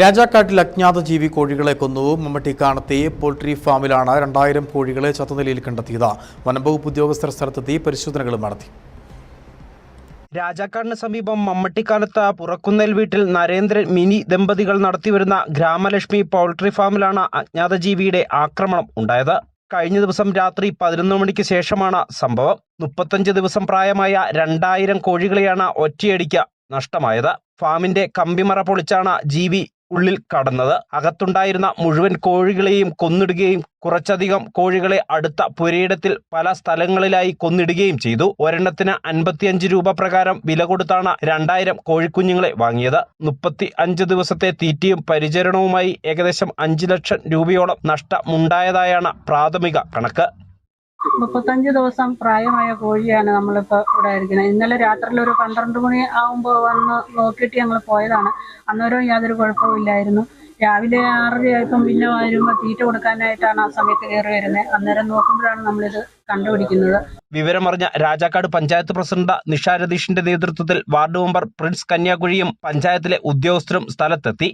രാജാക്കാട്ടിൽ അജ്ഞാത ജീവി കോഴികളെ കൊന്നു. മമ്മട്ടിക്കാണത്തെ പോൾട്രി ഫാമിലാണ് രണ്ടായിരം കോഴികളെ ചത്തനിലയിൽ കണ്ടെത്തിയത്. വനംവകുപ്പ് ഉദ്യോഗസ്ഥർ സ്ഥലത്തെത്തി പരിശോധനകളും നടത്തി. രാജാക്കാടിന് സമീപം മമ്മട്ടിക്കാലത്ത് പുറക്കുന്നേൽ വീട്ടിൽ നരേന്ദ്രൻ മിനി ദമ്പതികൾ നടത്തിവരുന്ന ഗ്രാമലക്ഷ്മി പൗൾട്രി ഫാമിലാണ് അജ്ഞാത ജീവിയുടെ ആക്രമണം ഉണ്ടായത്. കഴിഞ്ഞ ദിവസം രാത്രി പതിനൊന്ന് മണിക്ക് ശേഷമാണ് സംഭവം. മുപ്പത്തഞ്ച് ദിവസം പ്രായമായ രണ്ടായിരം കോഴികളെയാണ് ഒറ്റയടിക്ക് നഷ്ടമായത്. ഫാമിന്റെ കമ്പിമറ പൊളിച്ചാണ് ജീവി ഉള്ളിൽ കടന്നത്. അകത്തുണ്ടായിരുന്ന മുഴുവൻ കോഴികളെയും കൊന്നിടുകയും കുറച്ചധികം കോഴികളെ അടുത്ത പുരയിടത്തിൽ പല സ്ഥലങ്ങളിലായി കൊന്നിടുകയും ചെയ്തു. ഒരെണ്ണത്തിന് അൻപത്തിയഞ്ച് രൂപ പ്രകാരം വില കൊടുത്താണ് രണ്ടായിരം കോഴിക്കുഞ്ഞുങ്ങളെ വാങ്ങിയത്. മുപ്പത്തി അഞ്ച് ദിവസത്തെ തീറ്റയും പരിചരണവുമായി ഏകദേശം അഞ്ച് ലക്ഷം രൂപയോളം നഷ്ടമുണ്ടായതായാണ് പ്രാഥമിക കണക്ക്. മുപ്പത്തഞ്ച് ദിവസം പ്രായമായ കോഴിയാണ് നമ്മളിപ്പോൾ ഇവിടെ ഇരിക്കുന്നത്. ഇന്നലെ രാത്രിയിൽ ഒരു പന്ത്രണ്ട് മണി ആകുമ്പോൾ വന്ന് നോക്കിയിട്ട് ഞങ്ങൾ പോയതാണ്. അന്നേരം യാതൊരു കുഴപ്പവും ഇല്ലായിരുന്നു. രാവിലെ ആറരയായപ്പം പിന്നെ വരുമ്പോൾ തീറ്റ കൊടുക്കാനായിട്ടാണ് ആ സമയത്ത് കയറി വരുന്നത്. അന്നേരം നോക്കുമ്പോഴാണ് നമ്മളിത് കണ്ടുപിടിക്കുന്നത്. വിവരമറിഞ്ഞ രാജാക്കാട് പഞ്ചായത്ത് പ്രസിഡന്റ് നിഷ രതീഷിന്റെ നേതൃത്വത്തിൽ വാർഡ് മെമ്പർ പ്രിൻസ് കന്യാകുഴിയും പഞ്ചായത്തിലെ ഉദ്യോഗസ്ഥരും സ്ഥലത്തെത്തി.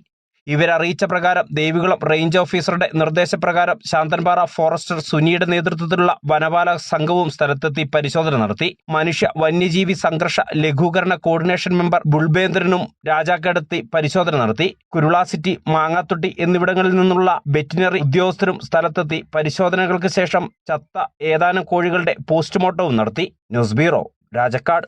ഇവരറിയിച്ച പ്രകാരം ദേവികുളം റേഞ്ച് ഓഫീസറുടെ നിർദ്ദേശപ്രകാരം ശാന്തൻപാറ ഫോറസ്റ്റർ സുനിയുടെ നേതൃത്വത്തിലുള്ള വനപാലക സംഘവും സ്ഥലത്തെത്തി പരിശോധന നടത്തി. മനുഷ്യ വന്യജീവി സംഘർഷ ലഘൂകരണ കോർഡിനേഷൻ മെമ്പർ ബുൾബേന്ദ്രനും രാജാക്കടുത്തി പരിശോധന നടത്തി. കുരുള സിറ്റി മാങ്ങാത്തൊട്ടി എന്നിവിടങ്ങളിൽ നിന്നുള്ള വെറ്റിനറി ഉദ്യോഗസ്ഥരും സ്ഥലത്തെത്തി പരിശോധനകൾക്ക് ശേഷം ചത്ത ഏതാനും കോഴികളുടെ പോസ്റ്റ്മോർട്ടവും നടത്തി. News bureau Rajakkad.